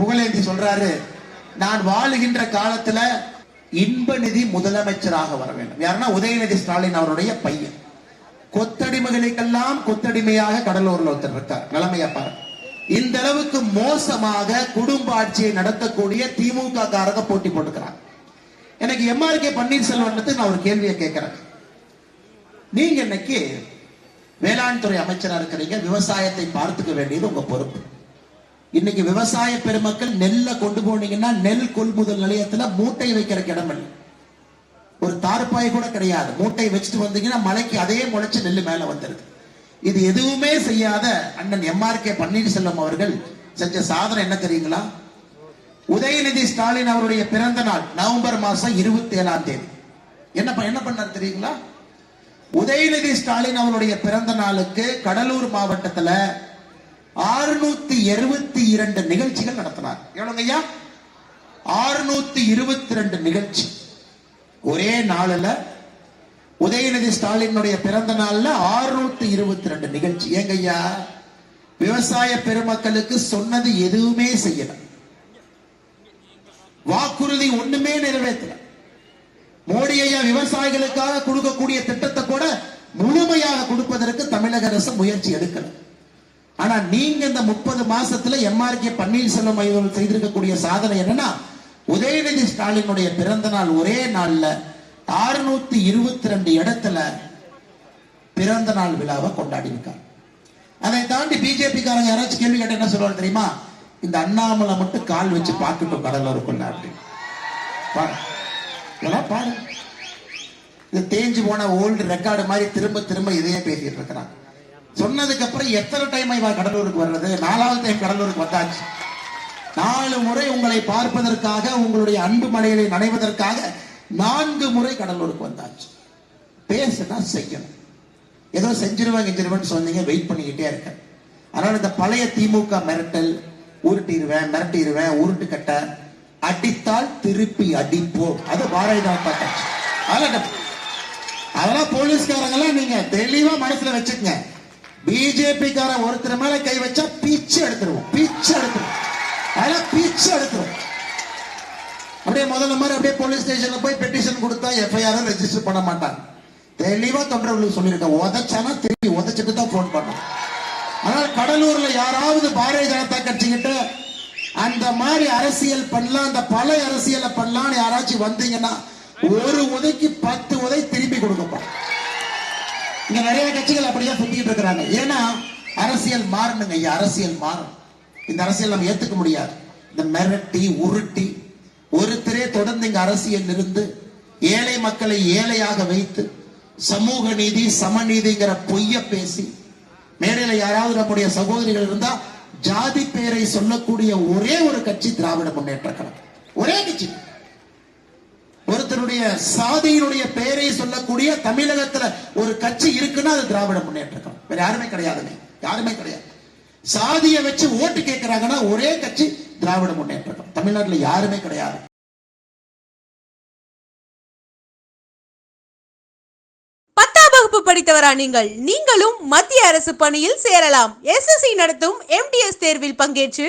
புகழேந்தி சொல்றாரு நான் வாழுகின்ற காலத்துல இன்பநிதி முதலமைச்சராக வர வேண்டும். யாருன்னா உதயநிதி ஸ்டாலின் அவருடைய பையன். கொத்தடிமைகளுக்கெல்லாம் கொத்தடிமையாக கடலூர்ல ஒருத்தர் இருக்கார். நிலைமையா பாரு இந்த அளவுக்கு மோசமாக குடும்ப ஆட்சியை நடத்தக்கூடிய திமுக காரங்க போட்டி போட்டுக்கிறாங்க. எனக்கு எம்ஆர்கே பன்னீர்செல்வம் நான் ஒரு கேள்வியை கேட்கிறேன். நீங்க இன்னைக்கு வேளாண் துறை அமைச்சரா இருக்கிறீங்க விவசாயத்தை பார்த்துக்க வேண்டியது உங்க பொறுப்பு. இன்னைக்கு விவசாய பெருமக்கள் நெல்லை கொண்டு போனீங்கன்னா நெல் கொள்முதல் நிலையத்துல மூட்டை வைக்கிற இடம் இல்லை. ஒரு தார்பாய் கூட கிடையாது. மூட்டை வச்சுட்டு வந்தீங்கன்னா மலைக்கு அதே முளைச்சு நெல் மேல வந்துருது. இது எதுவுமே செய்யாத அண்ணன் எம்ஆர் கே பன்னீர்செல்வம் அவர்கள் செஞ்ச சாதனை என்ன தெரியுங்களா? உதயநிதி ஸ்டாலின் அவருடைய பிறந்த நாள் நவம்பர் மாசம் இருபத்தி ஏழாம் தேதி. என்ன என்ன பண்ணார் தெரியுங்களா? உதயநிதி ஸ்டாலின் அவருடைய பிறந்த நாளுக்கு கடலூர் மாவட்டத்துல ஆறுநூத்தி இருபத்தி இரண்டு நிகழ்ச்சிகள் நடத்தினார். எவ்வளவுங்க ஐயா? ஆறுநூத்தி இருபத்தி ரெண்டு நிகழ்ச்சி. ஒரே நாள்ல உதயநிதி ஸ்டாலினுடைய பிறந்த நாள்ல ஆறுநூத்தி இருபத்தி ரெண்டு நிகழ்ச்சி. ஏங்க ஐயா? விவசாய பெருமக்களுக்கு சொன்னது எதுவுமே செய்யல. வாக்குறுதி ஒண்ணுமே நிறைவேற்றல. மோடி ஐயா விவசாயிகளுக்காக கொடுக்கக்கூடிய திட்டத்தை கூட முழுமையாக கொடுப்பதற்கு தமிழக அரசு முயற்சி எடுக்கல. ஆனா நீங்க இந்த முப்பது மாசத்துல எம்ஆர்கே பன்னீர்செல்வம் அவர்கள் செய்திருக்கக்கூடிய சாதனை என்னன்னா உதயநிதி ஸ்டாலினுடைய பிறந்த நாள் ஒரே நாள்ல ஆறுநூத்தி இருபத்தி ரெண்டு இடத்துல பிறந்த நாள் விழாவை கொண்டாடி இருக்கார். அதை தாண்டி பிஜேபி காரங்க யாராச்சும் கேள்வி கேட்ட என்ன சொல்லுவாங்க தெரியுமா? இந்த அண்ணாமலை மட்டும் கால் வச்சு பார்க்கட்டும் கடலூருக்குள்ள அப்படின்னு. பாரு. இதெல்லாம் பாரு. இது தேஞ்சு போன ஓல்டு ரெக்கார்டு மாதிரி திரும்ப திரும்ப இதையே பேசிட்டு இருக்கிறாங்க. சொன்னதுக்கு அப்புறம் எத்தனை டைம் இவன் கடலூருக்கு வர்றது? நாலாவது டைம் கடலூருக்கு வந்தாச்சு. நாலு முறை உங்களை பார்ப்பதற்காக உங்களுடைய அன்பு மலைகளை நனைவதற்காக நான்கு முறை கடலூருக்கு வந்தாச்சு. பேசுனா செய்யணும். ஏதோ செஞ்சிருவேன் செஞ்சிருவேன் சொன்னீங்க வெயிட் பண்ணிக்கிட்டே இருக்கேன். அதனால இந்த பழைய திமுக மிரட்டல் உருட்டிடுவேன் மிரட்டிடுவேன் உருட்டு கட்ட அடித்தால் திருப்பி அடிப்போம். அது பாரதிய ஜனதா கட்சி அதெல்லாம் அதெல்லாம் போலீஸ்காரங்கெல்லாம் நீங்க தெளிவா மனசுல வச்சுக்கங்க. பிஜேபி காரன் ஒருத்தர் மேல கை வச்சா பிச்சு எடுத்துருவோம். பிச்சு எடுத்துருவோம். அதெல்லாம் பிச்சு எடுத்துருவோம். அப்படியே முதல்ல மாதிரி அப்படியே போலீஸ் ஸ்டேஷன்ல போய் பெட்டிஷன் கொடுத்தா எஃப்ஐஆர் ரெஜிஸ்டர் பண்ண மாட்டாங்க. தெளிவா தொண்டர்களுக்கு சொல்லியிருக்கேன். உதச்சானா திருப்பி உதச்சிட்டு தான் போன் பண்ணணும் அதனால கடலூர்ல யாராவது பாரதிய ஜனதா கட்சி கிட்ட அந்த மாதிரி அரசியல் பண்ணலாம் அந்த பல அரசியலை பண்ணலாம்னு யாராச்சும் வந்தீங்கன்னா ஒரு உதைக்கு பத்து உதை திருப்பி கொடுக்கப்பா இங்க நிறைய கட்சிகள் அப்படியே சுத்திட்டு இருக்கிறாங்க. ஏன்னா அரசியல் மாறணுங்க. ஐயா அரசியல் மாறும் இந்த அரசியல் நம்ம ஏத்துக்க முடியாது. இந்த மிரட்டி உருட்டி ஒருத்தரே தொடர்ந்து இங்க அரசியல் இருந்து ஏழை மக்களை ஏழையாக வைத்து சமூக நீதி சமநீதிங்கிற பொய்ய பேசி மேடையில யாராவது நம்முடைய சகோதரிகள் இருந்தா ஜாதி பேரை சொல்லக்கூடிய ஒரே ஒரு கட்சி திராவிட முன்னேற்ற கழகம். ஒரே கட்சி. ஒருத்தருடைய சாதியினுடைய பெயரை சொல்லக்கூடிய தமிழகத்துல ஒரு கட்சி இருக்குன்னா அது திராவிட முன்னேற்றம் வேற யாருமே கிடையாதுங்க. யாருமே கிடையாது. சாதியை வச்சு ஓட்டு கேட்கிறாங்கன்னா ஒரே கட்சி திராவிட முன்னேற்றம் கழகம் தமிழ்நாட்டுல யாருமே கிடையாது. பத்தாம் வகுப்பு படித்தவரா நீங்கள்? நீங்களும் மத்திய அரசு பணியில் சேரலாம். எஸ்எஸ்சி நடத்தும் எம்டிஎஸ் தேர்வில் பங்கேற்று